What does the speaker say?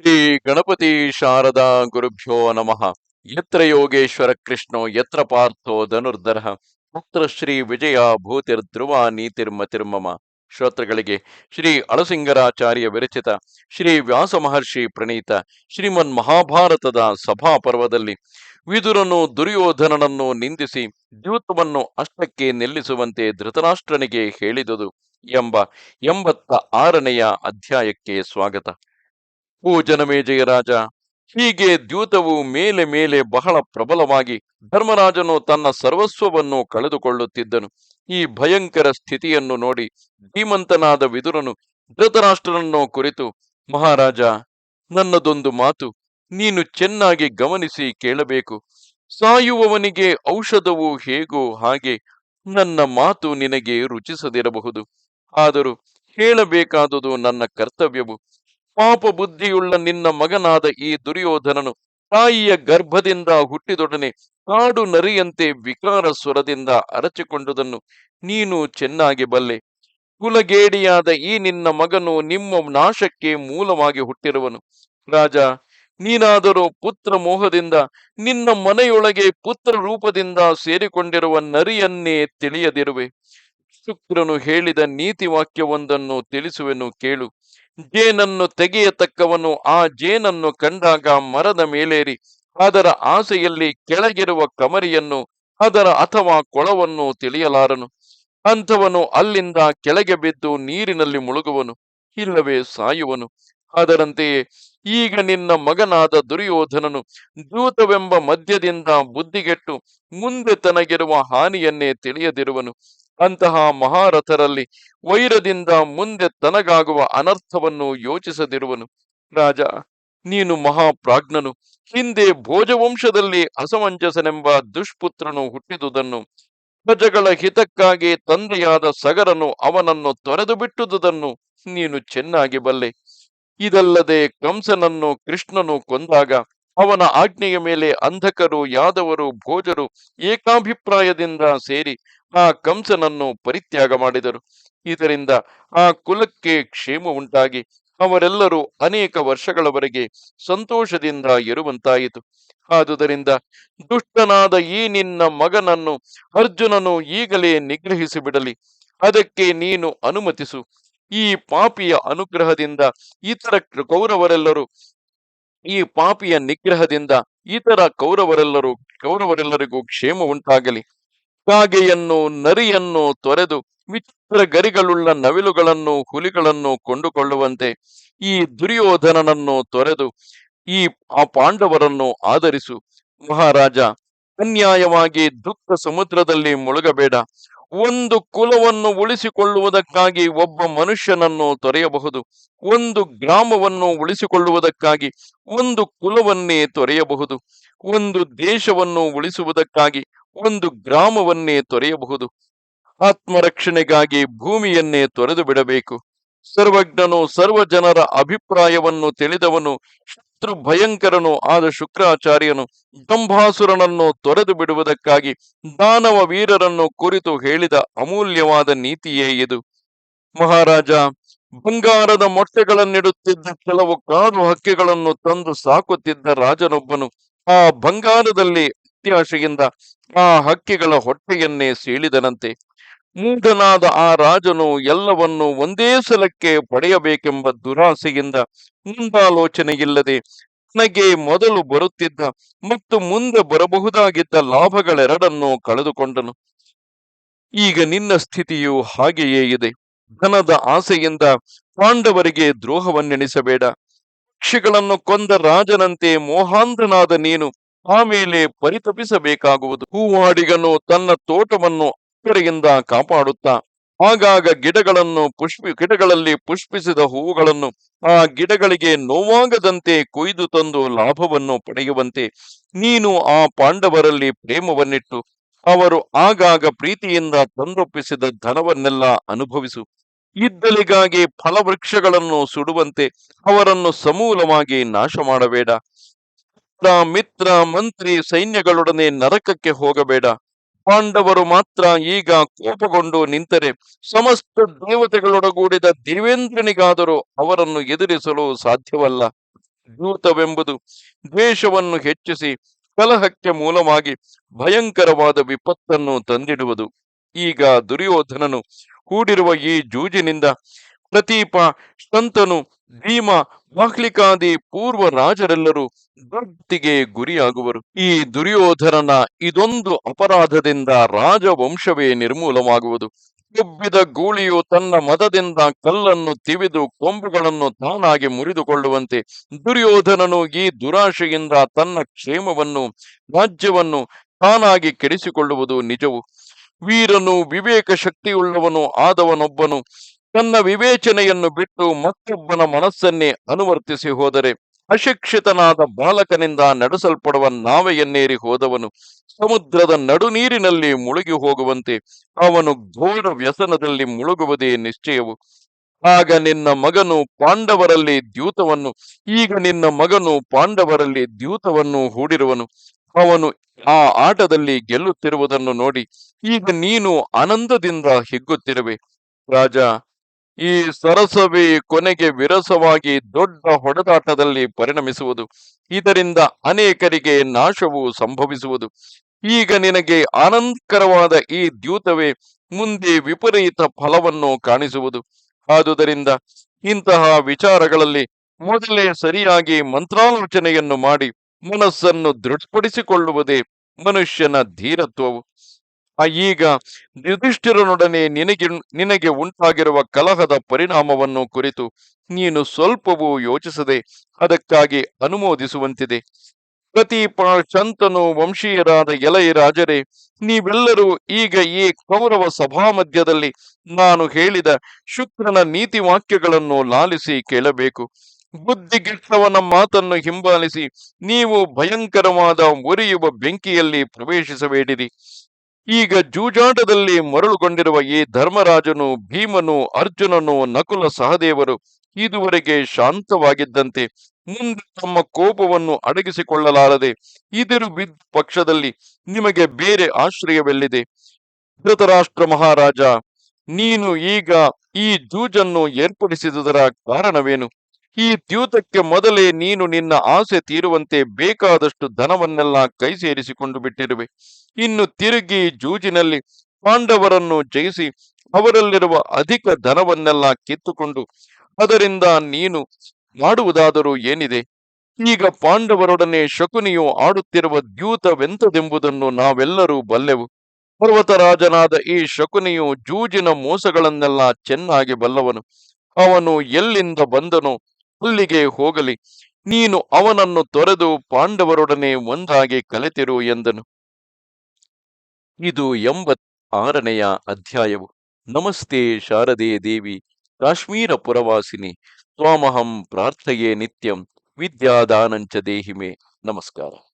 ಶ್ರೀ ಗಣಪತಿ ಶಾರದಾ ಗುರುಭ್ಯೋ ನಮಃ. ಯತ್ರ ಯೋಗೇಶ್ವರ ಕೃಷ್ಣೋ, ಯತ್ರ ಪಾರ್ಥೋ ಧನುರ್ಧರ ತತ್ರ ಶ್ರೀ ವಿಜಯ ಭೂತಿರ್ಧ್ರುವ ನೀತಿರ್ಮತಿರ್ಮಮ ಶ್ರೋತೃಗಳಿಗೆ ಶ್ರೀ ಅಳಸಿಂಗರಾಚಾರ್ಯ ವಿರಚಿತ, ಶ್ರೀ ವ್ಯಾಸ ಮಹರ್ಷಿ ಪ್ರಣೀತ, ಶ್ರೀಮನ್ ಮಹಾಭಾರತದ ಸಭಾ ಪರ್ವದಲ್ಲಿ ವಿದುರನು ದುರ್ಯೋಧನನನ್ನು ನಿಂದಿಸಿ ದ್ಯೂತವನ್ನು ಅಷ್ಟಕ್ಕೆ ನಿಲ್ಲಿಸುವಂತೆ ಧೃತರಾಷ್ಟ್ರನಿಗೆ ಹೇಳಿದುದು ಎಂಬ ಎಂಬತ್ತ ಆರನೆಯ ಅಧ್ಯಾಯಕ್ಕೆ ಸ್ವಾಗತ. ಓ ಜನಮೇಜಯ ರಾಜ. ಹೀಗೆ ದ್ಯೂತವು ಮೇಲೆ ಮೇಲೆ ಬಹಳ ಪ್ರಬಲವಾಗಿ ಧರ್ಮರಾಜನು ತನ್ನ ಸರ್ವಸ್ವವನ್ನು ಕಳೆದುಕೊಳ್ಳುತ್ತಿದ್ದನು. ಈ ಭಯಂಕರ ಸ್ಥಿತಿಯನ್ನು ನೋಡಿ ಧೀಮಂತನಾದ ವಿದುರನು ಧೃತರಾಷ್ಟ್ರನನ್ನು ಕುರಿತು, ಮಹಾರಾಜ, ನನ್ನದೊಂದು ಮಾತು, ನೀನು ಚೆನ್ನಾಗಿ ಗಮನಿಸಿ ಕೇಳಬೇಕು. ಸಾಯುವವನಿಗೆ ಔಷಧವು ಹೇಗೋ ಹಾಗೆ ನನ್ನ ಮಾತು ನಿನಗೆ ರುಚಿಸದಿರಬಹುದು. ಆದರೂ ಹೇಳಬೇಕಾದುದು ನನ್ನ ಕರ್ತವ್ಯವು. ಪಾಪ ಬುದ್ಧಿಯುಳ್ಳ ನಿನ್ನ ಮಗನಾದ ಈ ದುರ್ಯೋಧನನು ತಾಯಿಯ ಗರ್ಭದಿಂದ ಹುಟ್ಟಿದೊಡನೆ ಕಾಡು ನರಿಯಂತೆ ವಿಕಾರ ಸ್ವರದಿಂದ ಅರಚಿಕೊಂಡುದನ್ನು ನೀನು ಚೆನ್ನಾಗಿ ಬಲ್ಲೆ. ಕುಲಗೇಡಿಯಾದ ಈ ನಿನ್ನ ಮಗನು ನಿಮ್ಮ ನಾಶಕ್ಕೆ ಮೂಲವಾಗಿ ಹುಟ್ಟಿರುವನು. ರಾಜ, ನೀನಾದರೂ ಪುತ್ರ ಮೋಹದಿಂದ ನಿನ್ನ ಮನೆಯೊಳಗೆ ಪುತ್ರ ರೂಪದಿಂದ ಸೇರಿಕೊಂಡಿರುವ ನರಿಯನ್ನೇ ತಿಳಿಯದಿರುವೆ. ಶುಕ್ರನು ಹೇಳಿದ ನೀತಿ ವಾಕ್ಯವೊಂದನ್ನು ತಿಳಿಸುವೆನು ಕೇಳು. ಜೇನನ್ನು ತೆಗೆಯತಕ್ಕವನು ಆ ಜೇನನ್ನು ಕಂಡಾಗ ಮರದ ಮೇಲೇರಿ. ಅದರ ಆಸೆಯಲ್ಲಿ ಕೆಳಗಿರುವ ಕಮರಿಯನ್ನು, ಅದರ ಅಥವಾ ಕೊಳವನ್ನು ತಿಳಿಯಲಾರನು. ಅಂಥವನು ಅಲ್ಲಿಂದ ಕೆಳಗೆ ಬಿದ್ದು ನೀರಿನಲ್ಲಿ ಮುಳುಗುವನು, ಇಲ್ಲವೇ ಸಾಯುವನು. ಅದರಂತೆಯೇ ಈಗ ನಿನ್ನ ಮಗನಾದ ದುರ್ಯೋಧನನು ದೂತವೆಂಬ ಮಧ್ಯದಿಂದ ಬುದ್ಧಿಗೆಟ್ಟು ಮುಂದೆ ತನಗಿರುವ ಹಾನಿಯನ್ನೇ ತಿಳಿಯದಿರುವನು. ಅಂತಹ ಮಹಾರಥರಲ್ಲಿ ವೈರದಿಂದ ಮುಂದೆ ತನಗಾಗುವ ಅನರ್ಥವನ್ನು ಯೋಚಿಸದಿರುವನು. ರಾಜ, ನೀನು ಮಹಾಪ್ರಾಜ್ಞನು. ಹಿಂದೆ ಭೋಜವಂಶದಲ್ಲಿ ಅಸಮಂಜಸನೆಂಬ ದುಷ್ಪುತ್ರನು ಹುಟ್ಟಿದುದನ್ನು, ಪ್ರಜೆಗಳ ಹಿತಕ್ಕಾಗಿ ತಂದೆಯಾದ ಸಗರನು ಅವನನ್ನು ತೊರೆದು ಬಿಟ್ಟುದುದನ್ನು ನೀನು ಚೆನ್ನಾಗಿ ಬಲ್ಲೆ. ಇದಲ್ಲದೆ ಕಂಸನನ್ನು ಕೃಷ್ಣನು ಕೊಂದಾಗ ಅವನ ಆಜ್ಞೆಯ ಮೇಲೆ ಅಂಧಕರು, ಯಾದವರು, ಭೋಜರು ಏಕಾಭಿಪ್ರಾಯದಿಂದ ಸೇರಿ ಆ ಕಂಸನನ್ನು ಪರಿತ್ಯಾಗ ಮಾಡಿದರು. ಇದರಿಂದ ಆ ಕುಲಕ್ಕೆ ಕ್ಷೇಮ ಉಂಟಾಗಿ ಅವರೆಲ್ಲರೂ ಅನೇಕ ವರ್ಷಗಳವರೆಗೆ ಸಂತೋಷದಿಂದ ಇರುವಂತಾಯಿತು. ಆದುದರಿಂದ ದುಷ್ಟನಾದ ಈ ನಿನ್ನ ಮಗನನ್ನು ಅರ್ಜುನನು ಈಗಲೇ ನಿಗ್ರಹಿಸಿ ಬಿಡಲಿ ಅದಕ್ಕೆ ನೀನು ಅನುಮತಿಸು. ಈ ಪಾಪಿಯ ಅನುಗ್ರಹದಿಂದ ಇತರ ಕೌರವರೆಲ್ಲರೂ ಈ ಪಾಪಿಯ ನಿಗ್ರಹದಿಂದ ಇತರ ಕೌರವರೆಲ್ಲರೂ ಕೌರವರೆಲ್ಲರಿಗೂ ಕ್ಷೇಮ ಉಂಟಾಗಲಿ. ಕಾಗೆಯನ್ನು, ನರಿಯನ್ನು ತೊರೆದು ವಿಚಿತ್ರ ಗರಿಗಳುಳ್ಳ ನವಿಲುಗಳನ್ನು, ಹುಲಿಗಳನ್ನು ಕೊಂಡುಕೊಳ್ಳುವಂತೆ ಈ ದುರ್ಯೋಧನನನ್ನು ತೊರೆದು ಈ ಆ ಪಾಂಡವರನ್ನು ಆಧರಿಸು. ಮಹಾರಾಜ, ಅನ್ಯಾಯವಾಗಿ ದುಃಖ ಸಮುದ್ರದಲ್ಲಿ ಮುಳುಗಬೇಡ. ಒಂದು ಕುಲವನ್ನು ಉಳಿಸಿಕೊಳ್ಳುವುದಕ್ಕಾಗಿ ಒಬ್ಬ ಮನುಷ್ಯನನ್ನು ತೊರೆಯಬಹುದು. ಒಂದು ಗ್ರಾಮವನ್ನು ಉಳಿಸಿಕೊಳ್ಳುವುದಕ್ಕಾಗಿ ಒಂದು ಕುಲವನ್ನೇ ತೊರೆಯಬಹುದು. ಒಂದು ದೇಶವನ್ನು ಉಳಿಸುವುದಕ್ಕಾಗಿ ಒಂದು ಗ್ರಾಮವನ್ನೇ ತೊರೆಯಬಹುದು. ಆತ್ಮರಕ್ಷಣೆಗಾಗಿ ಭೂಮಿಯನ್ನೇ ತೊರೆದು ಬಿಡಬೇಕು. ಸರ್ವಜ್ಞನು ಸರ್ವ ಜನರ ಅಭಿಪ್ರಾಯವನ್ನು ತಿಳಿದವನು ಶತ್ರು ಭಯಂಕರನು ಆದ ಶುಕ್ರಾಚಾರ್ಯನು ಜಂಭಾಸುರನನ್ನು ತೊರೆದು ಬಿಡುವುದಕ್ಕಾಗಿ ದಾನವ ವೀರರನ್ನು ಕುರಿತು ಹೇಳಿದ ಅಮೂಲ್ಯವಾದ ನೀತಿಯೇ ಇದು. ಮಹಾರಾಜ, ಬಂಗಾರದ ಮೊಟ್ಟೆಗಳನ್ನಿಡುತ್ತಿದ್ದ ಕೆಲವು ಕಾಡು ಹಕ್ಕಿಗಳನ್ನು ತಂದು ಸಾಕುತ್ತಿದ್ದ ರಾಜನೊಬ್ಬನು ಆ ಬಂಗಾರದಲ್ಲಿ ಅತ್ಯಾಶೆಯಿಂದ ಆ ಹಕ್ಕಿಗಳ ಹೊಟ್ಟೆಯನ್ನೇ ಸೀಳಿದನಂತೆ. ಮೂಢನಾದ ಆ ರಾಜನು ಎಲ್ಲವನ್ನು ಒಂದೇ ಸಲಕ್ಕೆ ಪಡೆಯಬೇಕೆಂಬ ದುರಾಸೆಯಿಂದ ಮುಂದಾಲೋಚನೆಯಿಲ್ಲದೆ ತನಗೆ ಮೊದಲು ಬರುತ್ತಿದ್ದ ಮತ್ತು ಮುಂದೆ ಬರಬಹುದಾಗಿದ್ದ ಲಾಭಗಳೆರಡನ್ನು ಕಳೆದುಕೊಂಡನು. ಈಗ ನಿನ್ನ ಸ್ಥಿತಿಯು ಹಾಗೆಯೇ ಇದೆ. ಧನದ ಆಸೆಯಿಂದ ಪಾಂಡವರಿಗೆ ದ್ರೋಹವನ್ನೆಣಿಸಬೇಡ. ಪಕ್ಷಿಗಳನ್ನು ಕೊಂದ ರಾಜನಂತೆ ಮೋಹಾಂಧನಾದ ನೀನು ಆಮೇಲೆ ಪರಿತಪಿಸಬೇಕಾಗುವುದು. ಹೂವಾಡಿಗನು ತನ್ನ ತೋಟವನ್ನು ಅಕ್ಕರೆಯಿಂದ ಕಾಪಾಡುತ್ತಾ, ಆಗಾಗ ಗಿಡಗಳನ್ನು ಪುಷ್ಪಿ, ಗಿಡಗಳಲ್ಲಿ ಪುಷ್ಪಿಸಿದ ಹೂವುಗಳನ್ನು ಆ ಗಿಡಗಳಿಗೆ ನೋವಾಗದಂತೆ ಕೊಯ್ದು ತಂದು ಲಾಭವನ್ನು ಪಡೆಯುವಂತೆ ನೀನು ಆ ಪಾಂಡವರಲ್ಲಿ ಪ್ರೇಮವನ್ನಿಟ್ಟು, ಅವರು ಆಗಾಗ ಪ್ರೀತಿಯಿಂದ ತಂದೊಪ್ಪಿಸಿದ ಧನವನ್ನೆಲ್ಲ ಅನುಭವಿಸು. ಇದ್ದಲಿಗಾಗಿ ಫಲವೃಕ್ಷಗಳನ್ನು ಸುಡುವಂತೆ ಅವರನ್ನು ಸಮೂಲವಾಗಿ ನಾಶ ಮಾಡಬೇಡ ಮಿತ್ರ, ಮಂತ್ರಿ ಸೈನ್ಯಗಳೊಡನೆ ನರಕಕ್ಕೆ ಹೋಗಬೇಡ. ಪಾಂಡವರು ಮಾತ್ರ ಈಗ ಕೋಪಗೊಂಡು ನಿಂತರೆ ಸಮಸ್ತ ದೇವತೆಗಳೊಡಗೂಡಿದ ದೇವೇಂದ್ರನಿಗಾದರೂ ಅವರನ್ನು ಎದುರಿಸಲು ಸಾಧ್ಯವಲ್ಲ. ದ್ಯೂತವೆಂಬುದು ದ್ವೇಷವನ್ನು ಹೆಚ್ಚಿಸಿ ಕಲಹಕ್ಕೆ ಮೂಲವಾಗಿ ಭಯಂಕರವಾದ ವಿಪತ್ತನ್ನು ತಂದಿಡುವುದು. ಈಗ ದುರ್ಯೋಧನನು ಕೂಡಿರುವ ಈ ಜೂಜಿನಿಂದ ಪ್ರತೀಪ ಶಂತನು ಭೀಮ ಬಾಹ್ಲಿಕಾದಿ ಪೂರ್ವ ರಾಜರೆಲ್ಲರೂ ದುರ್ಗತಿಗೆ ಗುರಿಯಾಗುವರು. ಈ ದುರ್ಯೋಧನನ ಇದೊಂದು ಅಪರಾಧದಿಂದ ರಾಜವಂಶವೇ ನಿರ್ಮೂಲವಾಗುವುದು. ಕೆಬ್ಬಿದ ಗೂಳಿಯು ತನ್ನ ಮದದಿಂದ ಕಲ್ಲನ್ನು ತಿವಿದು ಕೊಂಬುಗಳನ್ನು ತಾನಾಗಿ ಮುರಿದುಕೊಳ್ಳುವಂತೆ ದುರ್ಯೋಧನನು ಈ ದುರಾಶೆಯಿಂದ ತನ್ನ ಕ್ಷೇಮವನ್ನು, ರಾಜ್ಯವನ್ನು ತಾನಾಗಿ ಕೆಡಿಸಿಕೊಳ್ಳುವುದು ನಿಜವು. ವೀರನು ವಿವೇಕ ಶಕ್ತಿಯುಳ್ಳವನು ಆದವನೊಬ್ಬನು ತನ್ನ ವಿವೇಚನೆಯನ್ನು ಬಿಟ್ಟು ಮತ್ತೊಬ್ಬನ ಮನಸ್ಸನ್ನೇ ಅನುವರ್ತಿಸಿ ಹೋದರೆ ಅಶಿಕ್ಷಿತನಾದ ಬಾಲಕನಿಂದ ನಡೆಸಲ್ಪಡುವ ನಾವೆಯನ್ನೇರಿ ಹೋದವನು ಸಮುದ್ರದ ನಡುನೀರಿನಲ್ಲಿ ಮುಳುಗಿ ಹೋಗುವಂತೆ ಅವನು ಘೋರ ವ್ಯಸನದಲ್ಲಿ ಮುಳುಗುವುದೇ ನಿಶ್ಚಯವು. ಆಗ ನಿನ್ನ ಮಗನು ಪಾಂಡವರಲ್ಲಿ ದ್ಯೂತವನ್ನು, ಈಗ ನಿನ್ನ ಮಗನು ಪಾಂಡವರಲ್ಲಿ ದ್ಯೂತವನ್ನು ಹೂಡಿರುವನು. ಅವನು ಆ ಆಟದಲ್ಲಿ ಗೆಲ್ಲುತ್ತಿರುವುದನ್ನು ನೋಡಿ ಈಗ ನೀನು ಆನಂದದಿಂದ ಹಿಗ್ಗುತ್ತಿರುವೆ. ರಾಜ ಈ ಸರಸವೇ ಕೊನೆಗೆ ವಿರಸವಾಗಿ ದೊಡ್ಡ ಹೊಡೆದಾಟದಲ್ಲಿ ಪರಿಣಮಿಸುವುದು. ಇದರಿಂದ ಅನೇಕರಿಗೆ ನಾಶವು ಸಂಭವಿಸುವುದು. ಈಗ ನಿನಗೆ ಆನಂದಕರವಾದ ಈ ದ್ಯೂತವೇ ಮುಂದೆ ವಿಪರೀತ ಫಲವನ್ನು ಕಾಣಿಸುವುದು. ಆದುದರಿಂದ ಇಂತಹ ವಿಚಾರಗಳಲ್ಲಿ ಮೊದಲೇ ಸರಿಯಾಗಿ ಮಂತ್ರಾಲೋಚನೆಯನ್ನು ಮಾಡಿ ಮನಸ್ಸನ್ನು ದೃಢಪಡಿಸಿಕೊಳ್ಳುವುದೇ ಮನುಷ್ಯನ ಧೀರತ್ವವು. ಈಗ ಯುಧಿಷ್ಠಿರನೊಡನೆ ನಿನಗೆ ನಿನಗೆ ಉಂಟಾಗಿರುವ ಕಲಹದ ಪರಿಣಾಮವನ್ನು ಕುರಿತು ನೀನು ಸ್ವಲ್ಪವೂ ಯೋಚಿಸದೆ ಅದಕ್ಕಾಗಿ ಅನುಮೋದಿಸುವಂತಿದೆ. ಪ್ರತಿ ಶಂತನು ವಂಶೀಯರಾದ ಎಲೈ ರಾಜರೇ, ನೀವೆಲ್ಲರೂ ಈಗ ಈ ಕೌರವ ಸಭಾ ಮಧ್ಯದಲ್ಲಿ ನಾನು ಹೇಳಿದ ಶುಕ್ರನ ನೀತಿ ವಾಕ್ಯಗಳನ್ನು ಲಾಲಿಸಿ ಕೇಳಬೇಕು. ಬುದ್ಧಿಗಿಟ್ಟವನ ಮಾತನ್ನು ಹಿಂಬಾಲಿಸಿ ನೀವು ಭಯಂಕರವಾದ ಉರಿಯುವ ಬೆಂಕಿಯಲ್ಲಿ ಪ್ರವೇಶಿಸಬೇಡಿರಿ. ಈಗ ಜೂಜಾಟದಲ್ಲಿ ಮರಳುಗೊಂಡಿರುವ ಈ ಧರ್ಮರಾಜನು, ಭೀಮನು, ಅರ್ಜುನನು, ನಕುಲ ಸಹದೇವರು ಇದುವರೆಗೆ ಶಾಂತವಾಗಿದ್ದಂತೆ ಮುಂದೆ ತಮ್ಮ ಕೋಪವನ್ನು ಅಡಗಿಸಿಕೊಳ್ಳಲಾರದೆ ಇದಿರು ಬಿದ್ದ ಪಕ್ಷದಲ್ಲಿ ನಿಮಗೆ ಬೇರೆ ಆಶ್ರಯವೆಲ್ಲಿದೆ. ಧೃತರಾಷ್ಟ್ರ ಮಹಾರಾಜ, ನೀನು ಈಗ ಈ ಜೂಜನ್ನು ಏರ್ಪಡಿಸಿದುದರ ಕಾರಣವೇನು? ಈ ದ್ಯೂತಕ್ಕೆ ಮೊದಲೇ ನೀನು ನಿನ್ನ ಆಸೆ ತೀರುವಂತೆ ಬೇಕಾದಷ್ಟು ಧನವನ್ನೆಲ್ಲ ಕೈ ಸೇರಿಸಿಕೊಂಡು ಬಿಟ್ಟಿರುವೆ. ಇನ್ನು ತಿರುಗಿ ಜೂಜಿನಲ್ಲಿ ಪಾಂಡವರನ್ನು ಜಯಿಸಿ ಅವರಲ್ಲಿರುವ ಅಧಿಕ ಧನವನ್ನೆಲ್ಲ ಕಿತ್ತುಕೊಂಡು ಅದರಿಂದ ನೀನು ಮಾಡುವುದಾದರೂ ಏನಿದೆ? ಈಗ ಪಾಂಡವರೊಡನೆ ಶಕುನಿಯು ಆಡುತ್ತಿರುವ ದ್ಯೂತವೆಂತದೆಂಬುದನ್ನು ನಾವೆಲ್ಲರೂ ಬಲ್ಲೆವು. ಪರ್ವತರಾಜನಾದ ಈ ಶಕುನಿಯು ಜೂಜಿನ ಮೋಸಗಳನ್ನೆಲ್ಲ ಚೆನ್ನಾಗಿ ಬಲ್ಲವನು. ಅವನು ಎಲ್ಲಿಂದ ಬಂದನೋ ಅಲ್ಲಿಗೆ ಹೋಗಲಿ, ನೀನು ಅವನನ್ನು ತೊರೆದು ಪಾಂಡವರೊಡನೆ ಒಂದಾಗಿ ಕಲೆತಿರು ಎಂದನು. ಇದು ಎಂಬತ್ ಆರನೆಯ ಅಧ್ಯಾಯವು. ನಮಸ್ತೆ ಶಾರದೆ ದೇವಿ, ಕಾಶ್ಮೀರ ಪುರವಾಸಿನಿ, ತ್ವಾಮಹಂ ಪ್ರಾರ್ಥಯೇ ನಿತ್ಯಂ, ವಿದ್ಯಾದಾನಂಚ ದೇಹಿಮೆ. ನಮಸ್ಕಾರ.